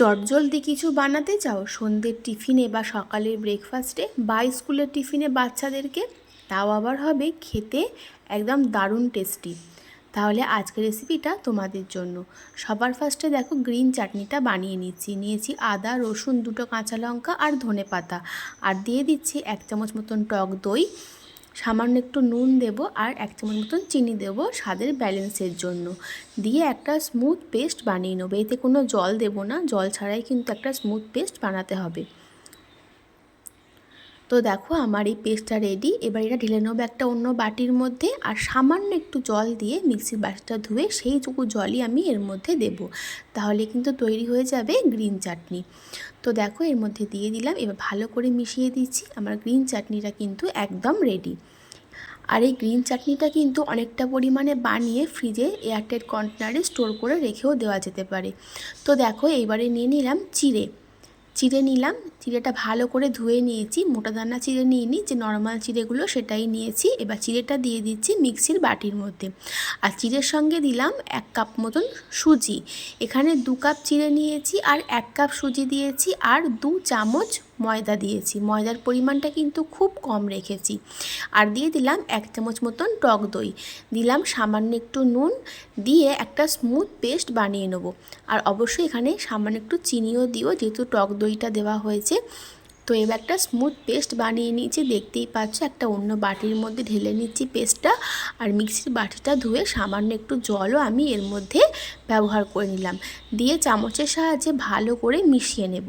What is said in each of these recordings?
চটজলদি কিছু বানাতে চাও? সন্ধ্যের টিফিনে বা সকালের ব্রেকফাস্টে বা স্কুলের টিফিনে বাচ্চাদেরকে? তাও আবার হবে খেতে একদম দারুণ টেস্টি তাহলে আজকের রেসিপিটা তোমাদের জন্য। সবার ফার্স্টে দেখো গ্রিন চাটনিটা বানিয়ে নিচ্ছি। নিয়েছি আদা, রসুন, দুটো কাঁচা লঙ্কা আর ধনে পাতা আর দিয়ে দিচ্ছি এক চামচ মতন টক দই। সামান্য একটু নুন দেব আর এক চামচ মতন চিনি দেব স্বাদের ব্যালেন্সের জন্য। দিয়ে একটা স্মুথ পেস্ট বানিয়ে নেব। এতে কোনো জল দেব না। জল ছাড়াই কিন্তু একটা স্মুথ পেস্ট বানাতে হবে। তো দেখো আমার এই পেস্টটা রেডি এবার এটা ঢেলে নেব একটা অন্য বাটির মধ্যে আর সামান্য একটু জল দিয়ে মিক্সির বাটিটা ধুয়ে সেইটুকু জলই আমি এর মধ্যে দেব। তাহলে কিন্তু তৈরি হয়ে যাবে গ্রিন চাটনি তো দেখো এর মধ্যে দিয়ে দিলাম, এবার ভালো করে মিশিয়ে দিচ্ছি। আমার গ্রিন চাটনিটা কিন্তু একদম রেডি আর এই গ্রিন চাটনিটা কিন্তু অনেকটা পরিমাণে বানিয়ে ফ্রিজে এয়ারটাইট কন্টেনারে স্টোর করে রেখেও দেওয়া যেতে পারে। তো দেখো এইবারে নিয়ে নিলাম চিড়ে। চিড়ে নিলাম। চিড়েটা ভালো করে ধুয়ে নিয়েছি। মোটা দানা চিড়ে নিইনি, যে নর্মাল চিড়েগুলো সেটাই নিয়েছি। এবার চিড়েটা দিয়ে দিচ্ছি মিক্সির বাটির মধ্যে। আর চিড়ের সঙ্গে দিলাম এক কাপ মতন সুজি। এখানে দু কাপ চিড়ে নিয়েছি আর এক কাপ সুজি দিয়েছি আর দু চামচ ময়দা দিয়েছি। ময়দার পরিমাণটা কিন্তু খুব কম রেখেছি। আর দিয়ে দিলাম এক চামচ মতন টক দই। দিলাম সামান্য একটু নুন, দিয়ে একটা স্মুথ পেস্ট বানিয়ে নেব। আর অবশ্যই এখানে সামান্য একটু চিনিও দিও, যেহেতু টক দইটা দেওয়া হয়েছে। তো এবার একটা স্মুথ পেস্ট বানিয়ে নিয়েছি। দেখতেই পাচ্ছ একটা অন্য বাটির মধ্যে ঢেলে নিচ্ছি পেস্টটা আর মিক্সির বাটিটা ধুয়ে সামান্য একটু জলও আমি এর মধ্যে ব্যবহার করে নিলাম। দিয়ে চামচের সাহায্যে ভালো করে মিশিয়ে নেব।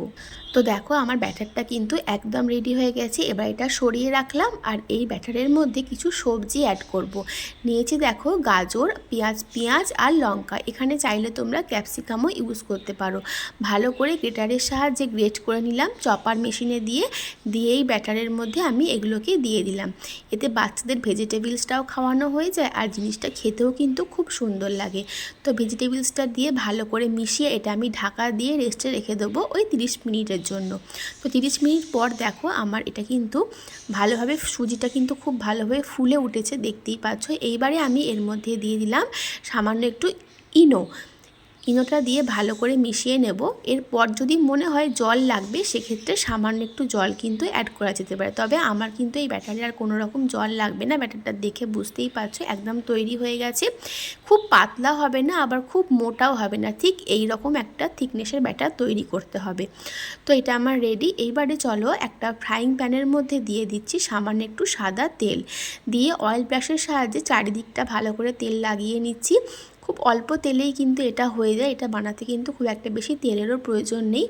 তো দেখো আমার ব্যাটারটা কিন্তু একদম রেডি হয়ে গেছে। এবার এটা সরিয়ে রাখলাম আর এই ব্যাটারের মধ্যে কিছু সবজি অ্যাড করব। নিয়েছি দেখো গাজর, পেঁয়াজ পেঁয়াজ আর লঙ্কা। এখানে চাইলে তোমরা ক্যাপসিকামও ইউজ করতে পারো। ভালো করে গ্রেটারের সাহায্যে গ্রেট করে নিলাম। চপার মেশিনে দিয়ে দিয়ে এই ব্যাটারের মধ্যে আমি এগুলোকে দিয়ে দিলাম। এতে বাচ্চাদের ভেজিটেবলসটাও খাওয়ানো হয়ে যায় আর জিনিসটা খেতেও কিন্তু খুব সুন্দর লাগে। তো ভেজিটেবলসটা দিয়ে ভালো করে মিশিয়ে এটা আমি ঢাকা দিয়ে রেস্টে রেখে দেবো ওই তিরিশ মিনিটের জন্য। তো তিরিশ মিনিট পর দেখো আমার এটা কিন্তু ভালোভাবে সুজিটা কিন্তু খুব ভালোভাবে ফুলে উঠেছে, দেখতেই পাচ্ছ। এইবারে আমি এর মধ্যে দিয়ে দিলাম সামান্য একটু ইনো। ইনোটা দিয়ে ভালো করে মিশিয়ে নেব। এরপর যদি মনে হয় জল লাগবে, সেক্ষেত্রে সামান্য একটু জল কিন্তু অ্যাড করা যেতে পারে। তবে আমার কিন্তু এই ব্যাটারে আর কোনো রকম জল লাগবে না। ব্যাটারটা দেখে বুঝতেই পারছ, একদম তৈরি হয়ে গেছে। খুব পাতলা হবে না, আবার খুব মোটাও হবে না। ঠিক এই রকম একটা থিকনেসের ব্যাটার তৈরি করতে হবে। তো এটা আমার রেডি এইবারে চলো একটা ফ্রাইং প্যানের মধ্যে দিয়ে দিচ্ছি সামান্য একটু সাদা তেল। দিয়ে অয়েল ব্রাশের সাহায্যে চারিদিকটা ভালো করে তেল লাগিয়ে নিচ্ছি। খুব অল্প তেলেই কিন্তু এটা হয়ে যায়। এটা বানাতে কিন্তু খুব একটা বেশি তেলেরও প্রয়োজন নেই।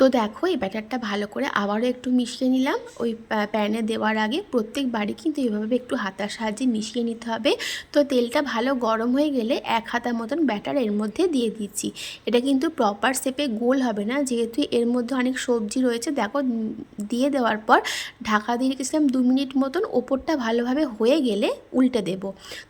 তো দেখো, এই ব্যাটারটা ভালো করে আবারও একটু মিশিয়ে নিলাম। ওই প্যানে দেওয়ার আগে প্রত্যেক বাড়ি কিন্তু এভাবে একটু হাতার সাহায্যে মিশিয়ে নিতে হবে। তো তেলটা ভালো গরম হয়ে গেলে এক হাতা মতন ব্যাটার এর মধ্যে দিয়ে দিচ্ছি। এটা কিন্তু প্রপার শেপে গোল হবে না। যেহেতু এর মধ্যে অনেক সবজি রয়েছে, দেখো দিয়ে দেওয়ার পর ঢাকা দিয়ে রেখেছিলাম দু মিনিট মতন। ওপরটা ভালোভাবে হয়ে গেলে উল্টে দেব।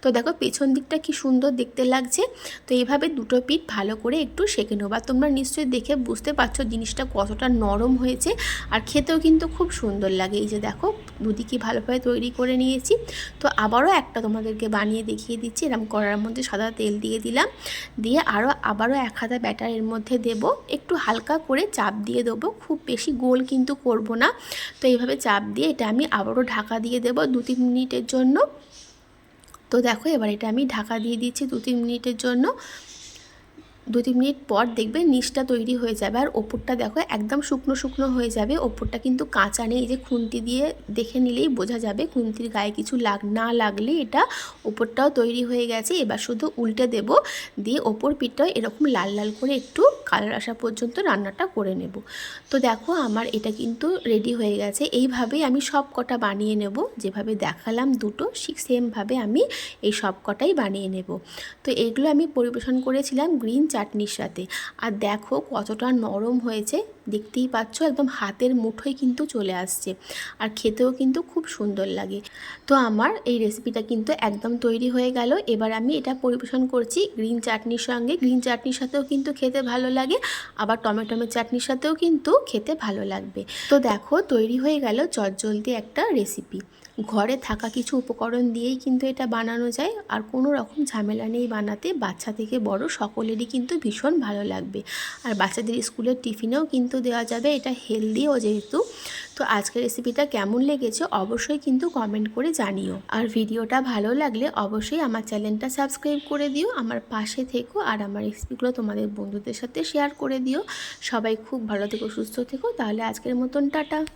তো দেখো, পেছন দিকটা কি সুন্দর দেখতে লাগছে। তো এইভাবে দুটো পিঠ ভালো করে একটু সেঁকে নেব। আর তোমরা নিশ্চয়ই দেখে বুঝতে পারছ জিনিসটা কতটা নরম হয়েছে আর খেতেও কিন্তু খুব সুন্দর লাগে। এই যে দেখো, দুদিকে ভালোভাবে তৈরি করে নিয়েছি। তো আবারও একটা তোমাদেরকে বানিয়ে দেখিয়ে দিচ্ছি। এরকম করার মধ্যে সাদা তেল দিয়ে দিলাম। দিয়ে আরও আবারও এক হাতা ব্যাটার এর মধ্যে দেব। একটু হালকা করে চাপ দিয়ে দেবো। খুব বেশি গোল কিন্তু করব না। তো এইভাবে চাপ দিয়ে এটা আমি আবারও ঢাকা দিয়ে দেবো দু তিন মিনিটের জন্য। তো দেখো, এবার এটা আমি ঢাকা দিয়ে দিচ্ছি দু তিন মিনিটের জন্য। দু তিন মিনিট পর দেখবে নিচটা তৈরি হয়ে যাবে আর ওপরটা দেখো একদম শুকনো শুকনো হয়ে যাবে। ওপরটা কিন্তু কাঁচা নেই। যে খুন্তি দিয়ে দেখে নিলেই বোঝা যাবে খুন্তির গায়ে কিছু লাগ, না লাগলে এটা ওপরটাও তৈরি হয়ে গেছে। এবার শুধু উল্টে দেব। দিয়ে ওপর পিঠটাও এরকম লাল লাল করে একটু কালার আসা পর্যন্ত রান্নাটা করে নেব। তো দেখো আমার এটা কিন্তু রেডি হয়ে গেছে। এইভাবেই আমি সব কটা বানিয়ে নেব। যেভাবে দেখালাম দুটো, ঠিক সেমভাবে আমি এই সব কটাই বানিয়ে নেব। তো এগুলো আমি পরিবেশন করেছিলাম গ্রিন চাটনির সাথে। আর দেখো কতটা নরম হয়েছে, দেখতেই পাচ্ছ একদম হাতের মুঠোয় কিন্তু চলে আসছে। আর খেতেও কিন্তু খুব সুন্দর লাগে। তো আমার এই রেসিপিটা কিন্তু একদম তৈরি হয়ে গেল। এবার আমি এটা পরিবেশন করছি গ্রিন চাটনির সঙ্গে। গ্রিন চাটনির সাথেও কিন্তু খেতে ভালো লাগে, আবার টমেটোমের চাটনির সাথেও কিন্তু খেতে ভালো লাগবে। তো দেখো তৈরি হয়ে গেল চটজলদি একটা রেসিপি ঘরে থাকা কিছু উপকরণ দিয়েই কিন্তু এটা বানানো যায়। আর কোনো রকম ঝামেলা নেই বানাতে। বাচ্চা থেকে বড় সকলেরই কিন্তু ভীষণ ভালো লাগবে। আর বাচ্চাদের স্কুলের টিফিনেও কিন্তু দেওয়া যাবে। এটা হেলদিও যেহেতু। তো আজকের রেসিপিটা কেমন লেগেছে অবশ্যই কিন্তু কমেন্ট করে জানিও। আর ভিডিওটা ভালো লাগলে অবশ্যই আমার চ্যানেলটা সাবস্ক্রাইব করে দিও। আমার পাশে থেকো আর আমার রেসিপিগুলো তোমাদের বন্ধুদের সাথে শেয়ার করে দিও। সবাই খুব ভালো থেকো, সুস্থ থেকো। তাহলে আজকের মতন টাটা।